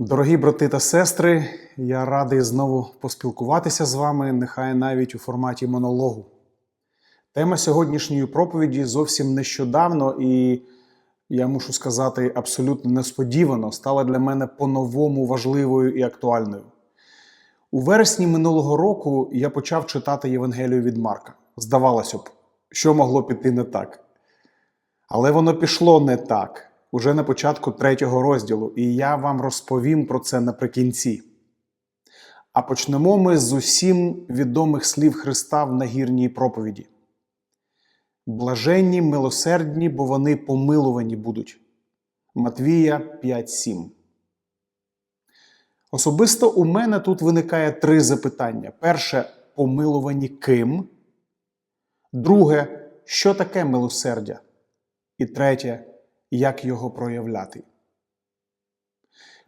Дорогі брати та сестри, я радий знову поспілкуватися з вами, нехай навіть у форматі монологу. Тема сьогоднішньої проповіді зовсім нещодавно і, я мушу сказати, абсолютно несподівано стала для мене по-новому важливою і актуальною. У вересні минулого року я почав читати Євангелію від Марка. Здавалося б, що могло піти не так. Але воно пішло не так уже на початку третього розділу, і я вам розповім про це наприкінці. А почнемо ми з усім відомих слів Христа в нагірній проповіді. Блаженні, милосердні, бо вони помилувані будуть. Матвія 5.7. Особисто у мене тут виникає три запитання: перше, помилувані ким? Друге, що таке милосердя? І третє, як його проявляти.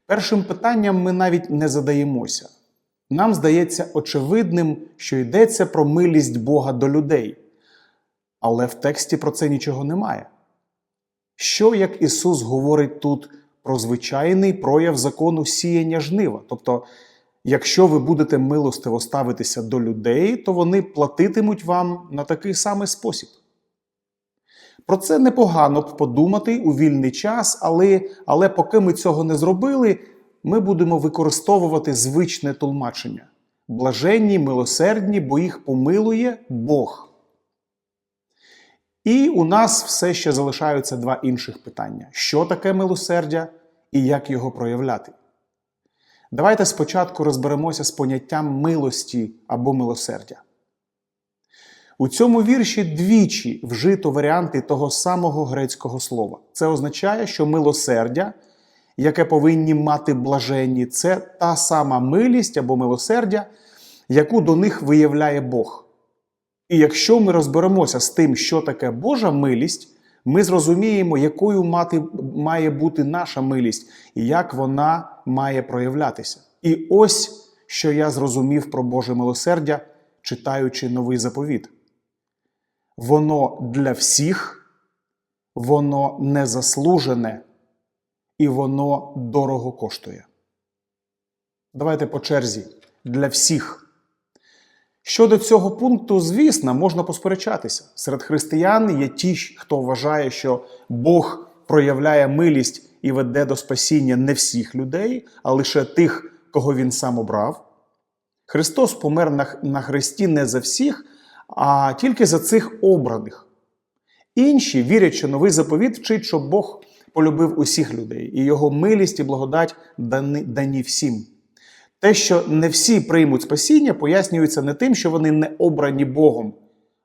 Першим питанням ми навіть не задаємося. Нам здається очевидним, що йдеться про милість Бога до людей. Але в тексті про це нічого немає. Що як Ісус говорить тут про звичайний прояв закону сіяння жнива? Тобто, якщо ви будете милостиво ставитися до людей, то вони платитимуть вам на такий самий спосіб. Про це непогано б подумати у вільний час, але, але поки ми цього не зробили, ми будемо використовувати звичне тлумачення. Блаженні, милосердні, бо їх помилує Бог. І у нас все ще залишаються два інших питання: що таке милосердя і як його проявляти. Давайте спочатку розберемося з поняттям милості або милосердя. У цьому вірші двічі вжито варіанти того самого грецького слова. Це означає, що милосердя, яке повинні мати блаженні, це та сама милість або милосердя, яку до них виявляє Бог. І якщо ми розберемося з тим, що таке Божа милість, ми зрозуміємо, якою мати, має бути наша милість і як вона має проявлятися. І ось що я зрозумів про Боже милосердя, читаючи новий заповіт. Воно для всіх, воно незаслужене і воно дорого коштує. Давайте по черзі. Для всіх. Щодо цього пункту, звісно, можна посперечатися. Серед християн є ті, хто вважає, що Бог проявляє милість і веде до спасіння не всіх людей, а лише тих, кого він сам обрав. Христос помер на, хресті не за всіх, а тільки за цих обраних. Інші вірять, що новий заповіт вчить, що Бог полюбив усіх людей, і його милість і благодать дані, дані всім. Те, що не всі приймуть спасіння, пояснюється не тим, що вони не обрані Богом,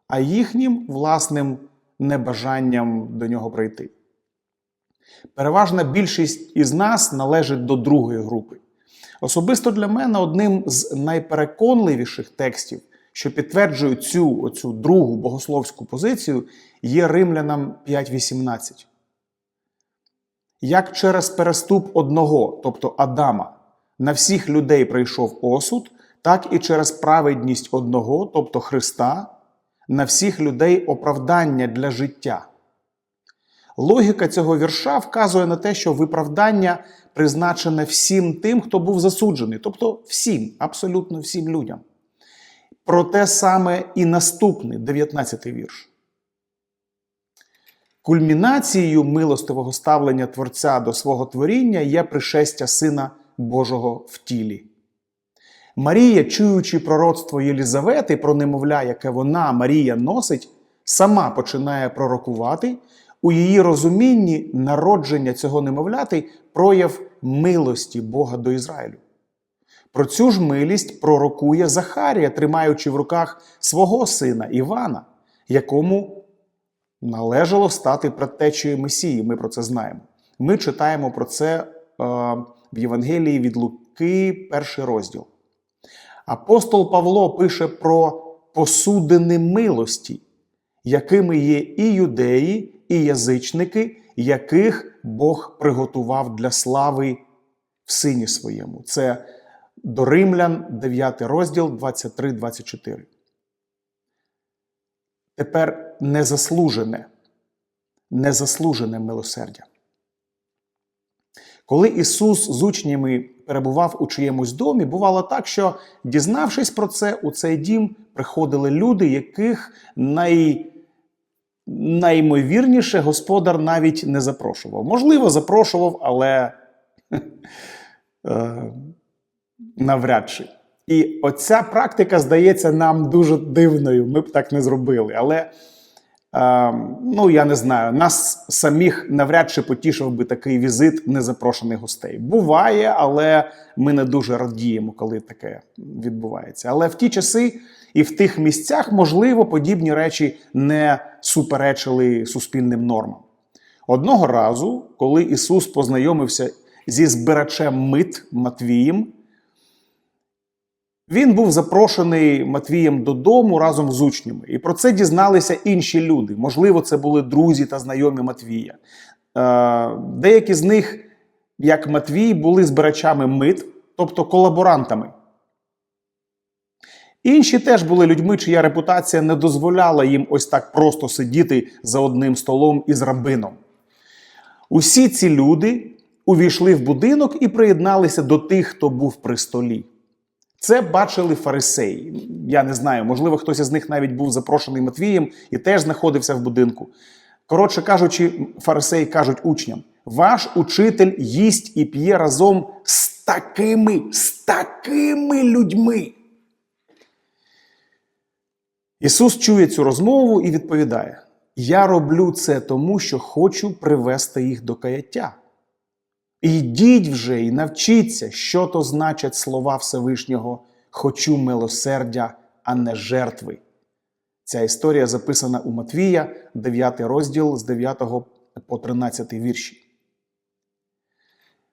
а їхнім власним небажанням до нього прийти. Переважна більшість із нас належить до другої групи. Особисто для мене одним з найпереконливіших текстів, що підтверджують цю оцю другу богословську позицію, є Римлянам 5.18. Як через переступ одного, тобто Адама, на всіх людей прийшов осуд, так і через праведність одного, тобто Христа, на всіх людей оправдання для життя. Логіка цього вірша вказує на те, що виправдання призначене всім тим, хто був засуджений, тобто всім, абсолютно всім людям. Про те саме і наступний 19 вірш. Кульмінацією милостивого ставлення Творця до свого творіння є пришестя Сина Божого в тілі. Марія, чуючи пророцтво Єлізавети про немовля, яке вона, Марія, носить, сама починає пророкувати. У її розумінні народження цього немовляти прояв милості Бога до Ізраїлю. Про цю ж милість пророкує Захарія, тримаючи в руках свого сина Івана, якому належало стати предтечею Месії. Ми про це знаємо. Ми читаємо про це е, в Євангелії від Луки, перший розділ. Апостол Павло пише про посудини милості, якими є і юдеї, і язичники, яких Бог приготував для слави в сині своєму. Це до Римлян, 9 розділ 23-24. Тепер незаслужене, незаслужене милосердя. Коли Ісус з учнями перебував у чиємусь домі, бувало так, що, дізнавшись про це, у цей дім приходили люди, яких най... наймовірніше господар навіть не запрошував. Можливо, запрошував, але е, навряд чи. І оця практика здається нам дуже дивною. Ми б так не зробили. Але е, ну я не знаю, нас самих навряд чи потішив би такий візит незапрошених гостей. Буває, але ми не дуже радіємо, коли таке відбувається. Але в ті часи і в тих місцях, можливо, подібні речі не суперечили суспільним нормам. Одного разу, коли Ісус познайомився зі збирачем мит Матвієм, він був запрошений Матвієм додому разом з учнями. І про це дізналися інші люди. Можливо, це були друзі та знайомі Матвія. Е, Деякі з них, як Матвій, були збирачами мит, тобто колаборантами. Інші теж були людьми, чия репутація не дозволяла їм ось так просто сидіти за одним столом із рабином. Усі ці люди увійшли в будинок і приєдналися до тих, хто був при столі. Це бачили фарисеї. Я не знаю, можливо, хтось із них навіть був запрошений Матвієм і теж знаходився в будинку. Коротше кажучи, фарисеї кажуть учням: ваш учитель їсть і п'є разом з такими, з такими людьми. Ісус чує цю розмову і відповідає: Я роблю це тому, що хочу привести їх до каяття. Йдіть вже і навчіться, що то значать слова Всевишнього Хочу милосердя, а не жертви. Ця історія записана у Матвія, 9 розділ з 9 по 13 вірші.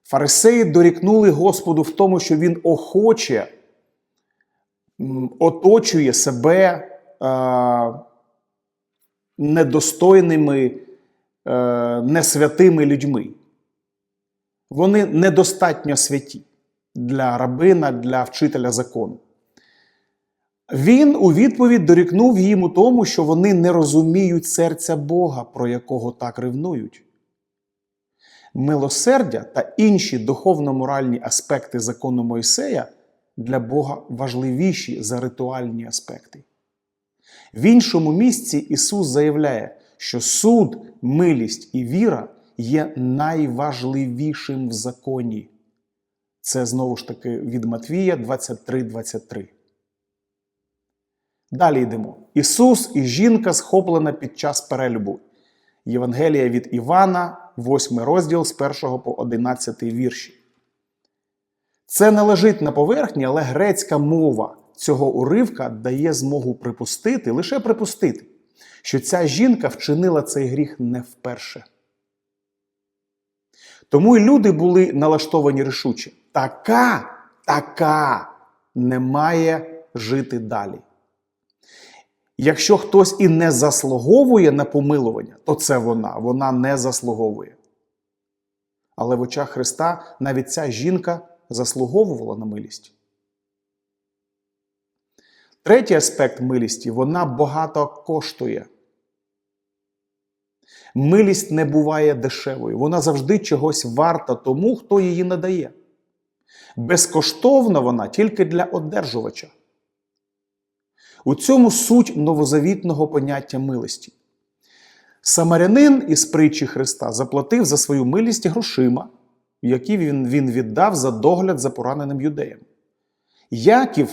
Фарисеї дорікнули Господу в тому, що Він охоче оточує себе е, недостойними, е, несвятими людьми. Вони недостатньо святі для рабина, для вчителя закону. Він у відповідь дорікнув їм у тому, що вони не розуміють серця Бога, про якого так ревнують. Милосердя та інші духовно-моральні аспекти закону Мойсея для Бога важливіші за ритуальні аспекти. В іншому місці Ісус заявляє, що суд, милість і віра є найважливішим в законі. Це знову ж таки від Матвія 23:23. Далі йдемо. Ісус і жінка схоплена під час перелюбу. Євангелія від Івана, 8 розділ з 1 по 11 вірші. Це не лежить на поверхні, але грецька мова цього уривка дає змогу припустити, лише припустити, що ця жінка вчинила цей гріх не вперше. Тому й люди були налаштовані рішуче. Така, така не має жити далі. Якщо хтось і не заслуговує на помилування, то це вона, вона не заслуговує. Але в очах Христа навіть ця жінка заслуговувала на милість. Третій аспект милісті вона багато коштує. Милість не буває дешевою, вона завжди чогось варта тому, хто її надає. Безкоштовна вона тільки для одержувача. У цьому суть новозавітного поняття милості. Самарянин із притчі Христа заплатив за свою милість грошима, які він, він віддав за догляд за пораненим юдеєм. Яків,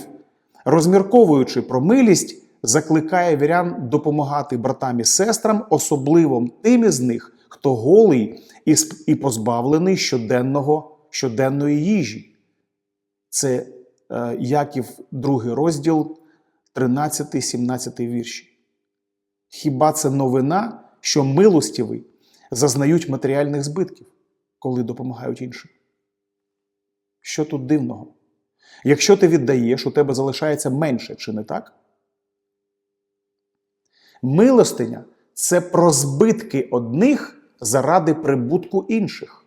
розмірковуючи про милість, закликає вірян допомагати братам і сестрам, особливо тим із них, хто голий і позбавлений щоденного, щоденної їжі. Це е, Яків, другий розділ, 13-17 вірші. Хіба це новина, що милостиві зазнають матеріальних збитків, коли допомагають іншим? Що тут дивного? Якщо ти віддаєш, у тебе залишається менше, чи не так? Милостиня це про збитки одних заради прибутку інших.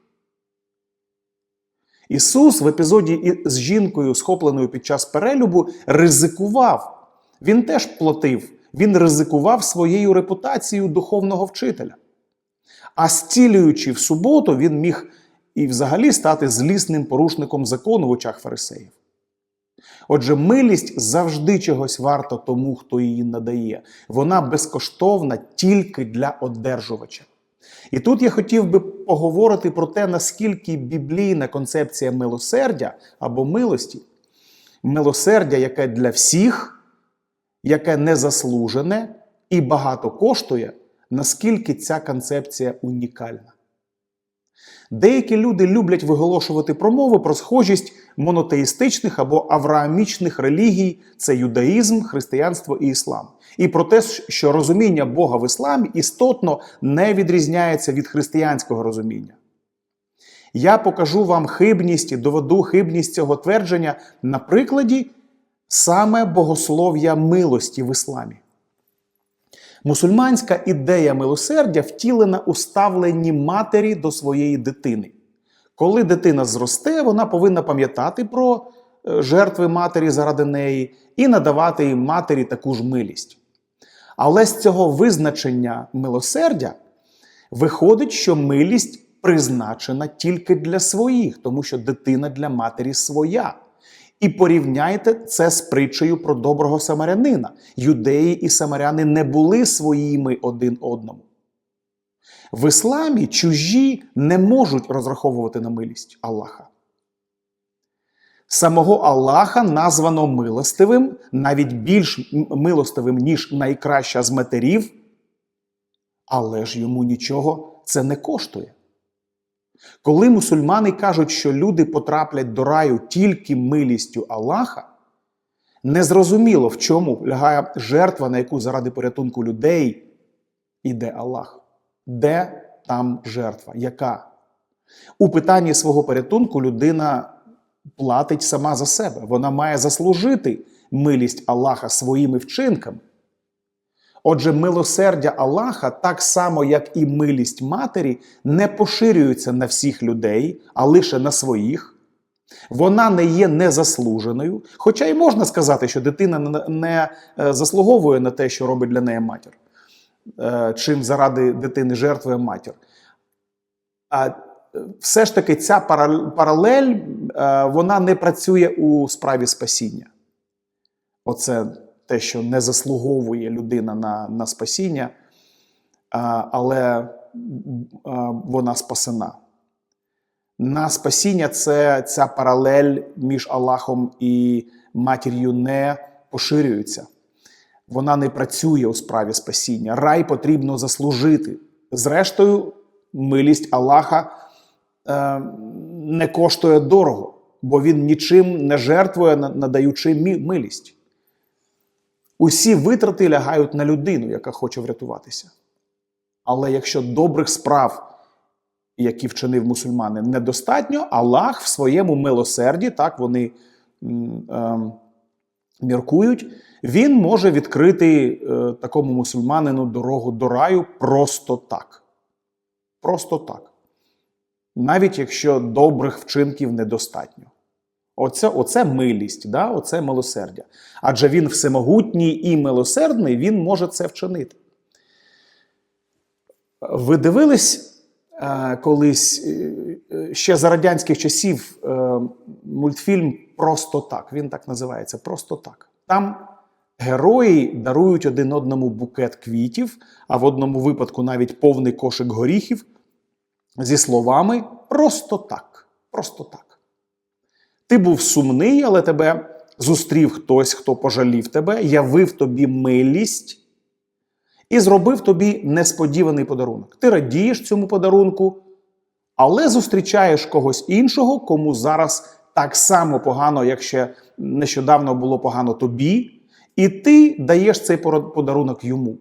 Ісус в епізоді з жінкою, схопленою під час перелюбу, ризикував. Він теж платив, він ризикував своєю репутацією духовного вчителя. А стілюючи в суботу, він міг і взагалі стати злісним порушником закону в очах фарисеїв. Отже, милість завжди чогось варта тому, хто її надає. Вона безкоштовна тільки для одержувача. І тут я хотів би поговорити про те, наскільки біблійна концепція милосердя або милості, милосердя, яке для всіх, яке незаслужене і багато коштує, наскільки ця концепція унікальна. Деякі люди люблять виголошувати промови про схожість монотеїстичних або авраамічних релігій це юдаїзм, християнство і іслам. І про те, що розуміння Бога в ісламі істотно не відрізняється від християнського розуміння. Я покажу вам хибність і доведу хибність цього твердження на прикладі саме богослов'я милості в ісламі. Мусульманська ідея милосердя втілена у ставленні матері до своєї дитини. Коли дитина зросте, вона повинна пам'ятати про е, жертви матері заради неї і надавати їй матері таку ж милість. Але з цього визначення милосердя виходить, що милість призначена тільки для своїх, тому що дитина для матері своя. І порівняйте це з притчею про доброго самарянина. Юдеї і самаряни не були своїми один одному. В ісламі чужі не можуть розраховувати на милість Аллаха. Самого Аллаха названо милостивим, навіть більш милостивим, ніж найкраща з матерів, але ж йому нічого це не коштує. Коли мусульмани кажуть, що люди потраплять до раю тільки милістю Аллаха, незрозуміло, в чому лягає жертва, на яку заради порятунку людей іде Аллах. Де там жертва? Яка? У питанні свого порятунку людина платить сама за себе. Вона має заслужити милість Аллаха своїми вчинками. Отже, милосердя Аллаха, так само, як і милість матері, не поширюється на всіх людей, а лише на своїх. Вона не є незаслуженою. Хоча й можна сказати, що дитина не е, заслуговує на те, що робить для неї матір, е, чим заради дитини жертвує матір. А е, все ж таки ця паралель вона не працює у справі спасіння. Оце те, що не заслуговує людина на на спасіння, але вона спасена. На спасіння це ця паралель між Аллахом і матір'ю не поширюється. Вона не працює у справі спасіння. Рай потрібно заслужити. Зрештою, милість Аллаха е, не коштує дорого, бо він нічим не жертвує, надаючи милість. Усі витрати лягають на людину, яка хоче врятуватися. Але якщо добрих справ, які вчинив мусульмани, недостатньо, Аллах в своєму милосерді, так вони е, міркують, він може відкрити е, такому мусульманину дорогу до раю просто так. Просто так. Навіть якщо добрих вчинків недостатньо. Оце оце милість, да? оце милосердя. Адже він всемогутній і милосердний, він може це вчинити. Ви дивились е, колись е, ще за радянських часів е, мультфільм Просто так. Він так називається Просто так. Там герої дарують один одному букет квітів, а в одному випадку навіть повний кошик горіхів зі словами Просто так. Просто так. Ти був сумний, але тебе зустрів хтось, хто пожалів тебе, явив тобі милість і зробив тобі несподіваний подарунок. Ти радієш цьому подарунку, але зустрічаєш когось іншого, кому зараз так само погано, як ще нещодавно було погано тобі, і ти даєш цей подарунок йому.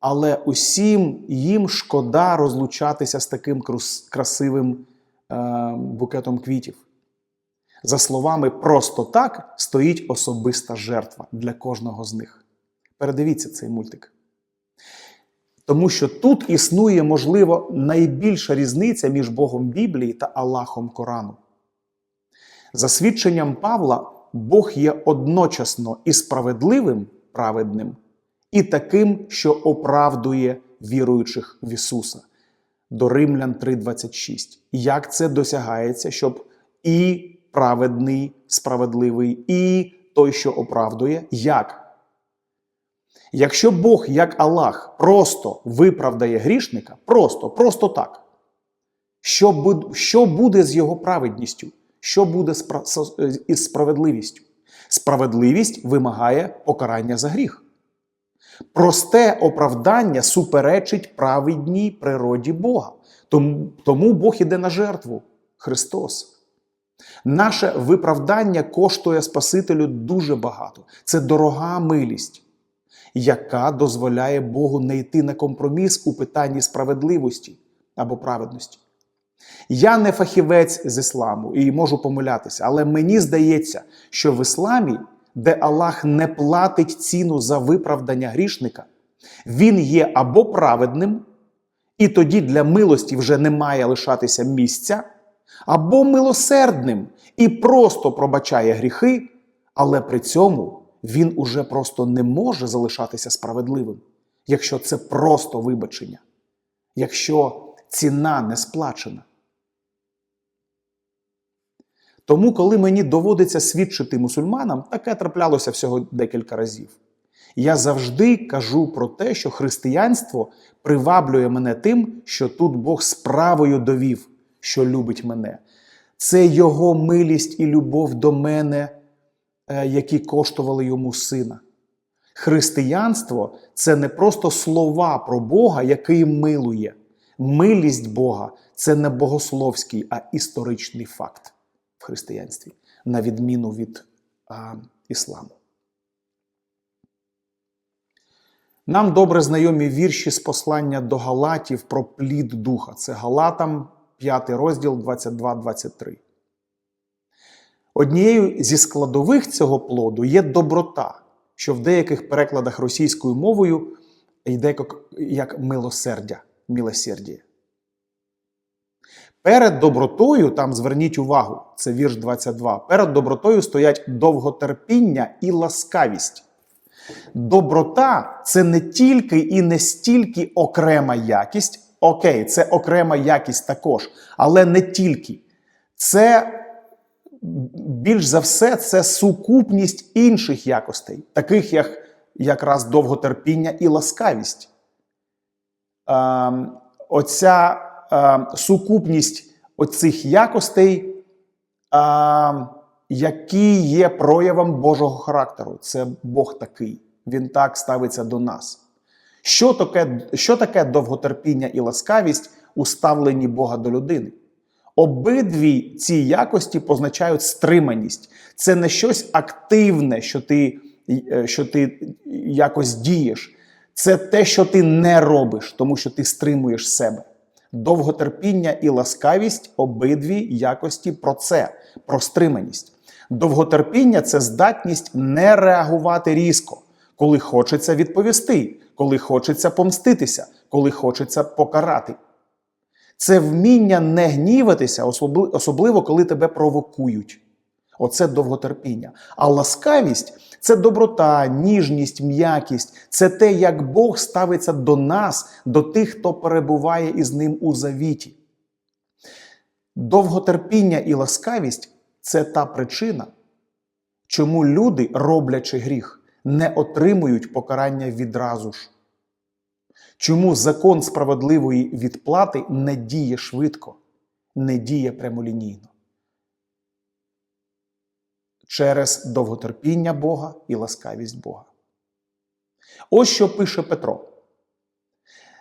Але усім їм шкода розлучатися з таким красивим е, букетом квітів. За словами просто так стоїть особиста жертва для кожного з них. Передивіться цей мультик. Тому що тут існує, можливо, найбільша різниця між Богом Біблії та Аллахом Корану. За свідченням Павла, Бог є одночасно і справедливим праведним, і таким, що оправдує віруючих в Ісуса. до Римлян 3:26. Як це досягається, щоб і праведний, справедливий, і той, що оправдує, як? Якщо Бог, як Аллах, просто виправдає грішника, просто, просто так, що буде, що буде з його праведністю? Що буде із справедливістю? Справедливість вимагає покарання за гріх. Просте оправдання суперечить праведній природі Бога. Тому, тому Бог іде на жертву Христос. Наше виправдання коштує Спасителю дуже багато. Це дорога милість, яка дозволяє Богу не йти на компроміс у питанні справедливості або праведності. Я не фахівець з ісламу і можу помилятися, але мені здається, що в ісламі, де Аллах не платить ціну за виправдання грішника, він є або праведним, і тоді для милості вже не має лишатися місця, або милосердним і просто пробачає гріхи, але при цьому він уже просто не може залишатися справедливим, якщо це просто вибачення, якщо ціна не сплачена. Тому, коли мені доводиться свідчити мусульманам, таке траплялося всього декілька разів. Я завжди кажу про те, що християнство приваблює мене тим, що тут Бог справою довів, що любить мене. Це Його милість і любов до мене, е, які коштували йому сина. Християнство це не просто слова про Бога, який милує. Милість Бога це не богословський, а історичний факт в християнстві, на відміну від а, ісламу. Нам добре знайомі вірші з послання до Галатів про плід духа. Це Галатам, 5 розділ 22-23. Однією зі складових цього плоду є доброта, що в деяких перекладах російською мовою йде як, милосердя, милосердя. Перед добротою, там зверніть увагу, це вірш 22. Перед добротою стоять довготерпіння і ласкавість. Доброта це не тільки і не стільки окрема якість. Окей, це окрема якість також, але не тільки. Це більш за все це сукупність інших якостей, таких як якраз довготерпіння і ласкавість. Е, оця е, сукупність оцих якостей, е, які є проявом Божого характеру. Це Бог такий. Він так ставиться до нас. Що таке що таке довготерпіння і ласкавість у ставленні Бога до людини? Обидві ці якості позначають стриманість. Це не щось активне, що ти, що ти якось дієш. Це те, що ти не робиш, тому що ти стримуєш себе. Довготерпіння і ласкавість обидві якості про це, про стриманість. Довготерпіння це здатність не реагувати різко, коли хочеться відповісти, коли хочеться помститися, коли хочеться покарати. Це вміння не гніватися, особливо коли тебе провокують. Оце довготерпіння. А ласкавість це доброта, ніжність, м'якість. Це те, як Бог ставиться до нас, до тих, хто перебуває із ним у завіті. Довготерпіння і ласкавість це та причина, чому люди, роблячи гріх, не отримують покарання відразу ж. Чому закон справедливої відплати не діє швидко, не діє прямолінійно? Через довготерпіння Бога і ласкавість Бога. Ось що пише Петро.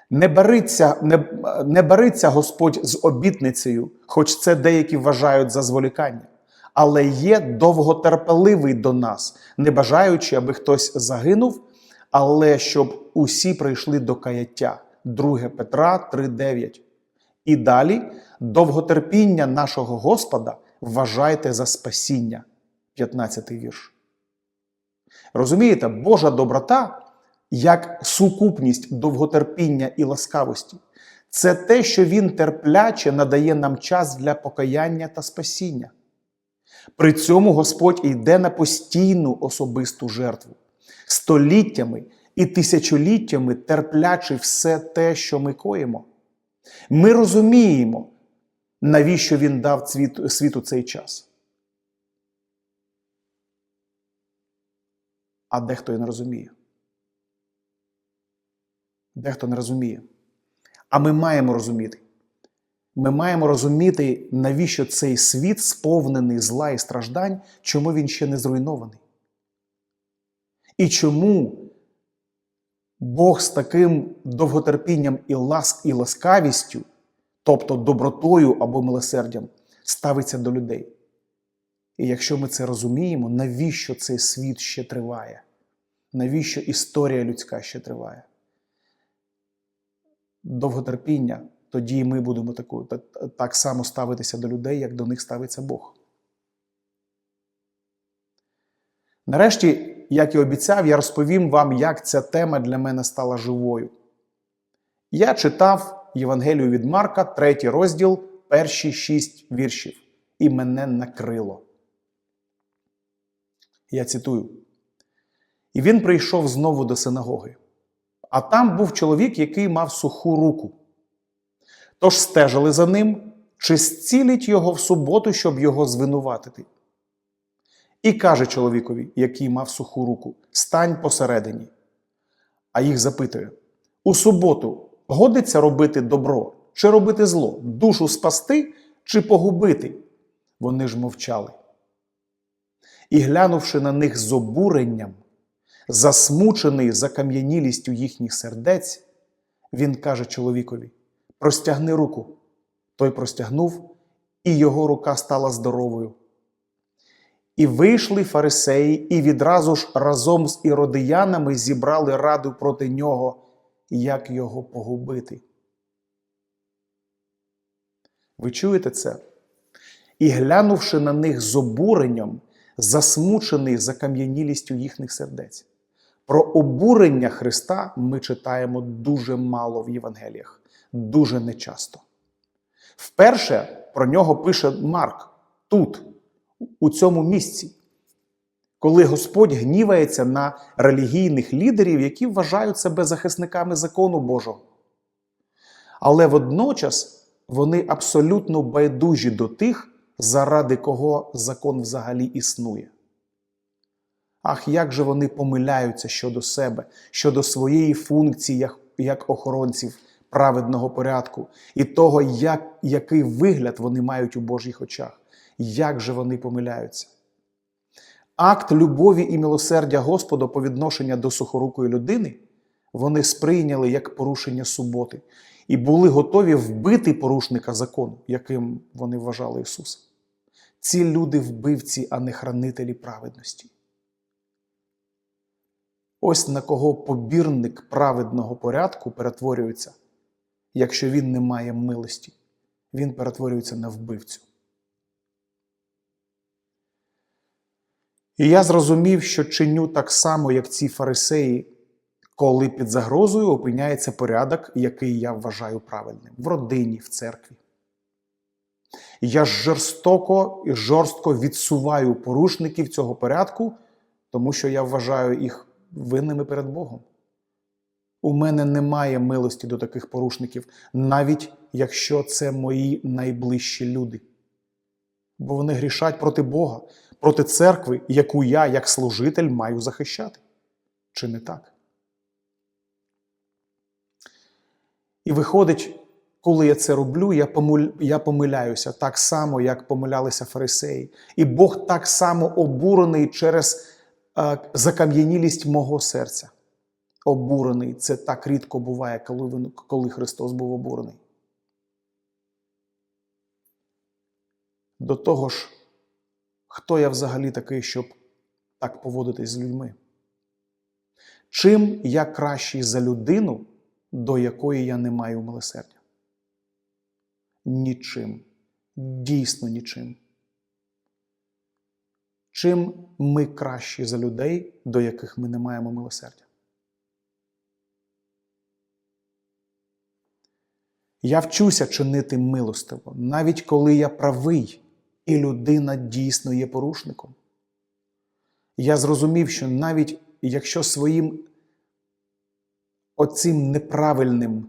Не бериться, не, не бериться Господь з обітницею, хоч це деякі вважають за зволікання, але є довготерпеливий до нас, не бажаючи, аби хтось загинув, але щоб усі прийшли до каяття. 2 Петра 3,9. І далі довготерпіння нашого Господа вважайте за спасіння. 15 вірш. Розумієте, Божа доброта як сукупність довготерпіння і ласкавості. Це те, що Він терпляче надає нам час для покаяння та спасіння. При цьому Господь йде на постійну особисту жертву, століттями і тисячоліттями терплячи все те, що ми коїмо. Ми розуміємо, навіщо він дав світу, цей час. А дехто і не розуміє. Дехто не розуміє. А ми маємо розуміти. Ми маємо розуміти, навіщо цей світ сповнений зла і страждань, чому він ще не зруйнований. І чому Бог з таким довготерпінням і ласк, і ласкавістю, тобто добротою або милосердям, ставиться до людей. І якщо ми це розуміємо, навіщо цей світ ще триває? Навіщо історія людська ще триває? Довготерпіння, тоді ми будемо таку, так само ставитися до людей, як до них ставиться Бог. Нарешті, як і обіцяв, я розповім вам, як ця тема для мене стала живою. Я читав Євангелію від Марка, третій розділ, перші шість віршів, і мене накрило. Я цитую. І він прийшов знову до синагоги. А там був чоловік, який мав суху руку. Тож стежили за ним, чи зцілить його в суботу, щоб його звинуватити. І каже чоловікові, який мав суху руку: Стань посередині. А їх запитує: У суботу годиться робити добро чи робити зло, душу спасти чи погубити? Вони ж мовчали. І глянувши на них з обуренням, засмучений закам'янілістю їхніх сердець, він каже чоловікові: Простягни руку. Той простягнув, і його рука стала здоровою. І вийшли фарисеї, і відразу ж разом з іродиянами зібрали раду проти нього, як його погубити. Ви чуєте це? І глянувши на них з обуренням, засмучений закам'янілістю їхніх сердець. Про обурення Христа ми читаємо дуже мало в Євангеліях, дуже нечасто. Вперше про нього пише Марк тут, у цьому місці, коли Господь гнівається на релігійних лідерів, які вважають себе захисниками закону Божого. Але водночас вони абсолютно байдужі до тих, заради кого закон взагалі існує. Ах, як же вони помиляються щодо себе, щодо своєї функції як, охоронців праведного порядку і того, як, який вигляд вони мають у Божих очах. Як же вони помиляються? Акт любові і милосердя Господа по відношенню до сухорукої людини вони сприйняли як порушення суботи і були готові вбити порушника закону, яким вони вважали Ісуса. Ці люди вбивці, а не хранителі праведності. Ось на кого побірник праведного порядку перетворюється, якщо він не має милості, він перетворюється на вбивцю. І я зрозумів, що чиню так само, як ці фарисеї, коли під загрозою опиняється порядок, який я вважаю правильним в родині, в церкві. Я жорстоко і жорстко відсуваю порушників цього порядку, тому що я вважаю їх винними перед Богом. У мене немає милості до таких порушників, навіть якщо це мої найближчі люди. Бо вони грішать проти Бога, проти церкви, яку я, як служитель, маю захищати. Чи не так? І виходить, коли я це роблю, я, помиль... я помиляюся так само, як помилялися фарисеї. І Бог так само обурений через е, закам'янілість мого серця. Обурений. Це так рідко буває, коли, він... коли Христос був обурений. До того ж, хто я взагалі такий, щоб так поводитись з людьми? Чим я кращий за людину, до якої я не маю милосердя? Нічим. Дійсно нічим. Чим ми кращі за людей, до яких ми не маємо милосердя? Я вчуся чинити милостиво, навіть коли я правий і людина дійсно є порушником. Я зрозумів, що навіть якщо своїм оцим неправильним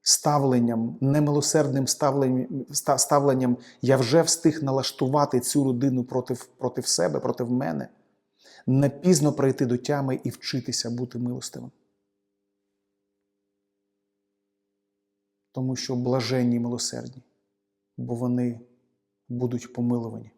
ставленням, немилосердним ставленням, ставленням я вже встиг налаштувати цю людину проти, проти себе, проти мене, не пізно прийти до тями і вчитися бути милостивим. Тому що блаженні милосердні, бо вони будуть помилувані.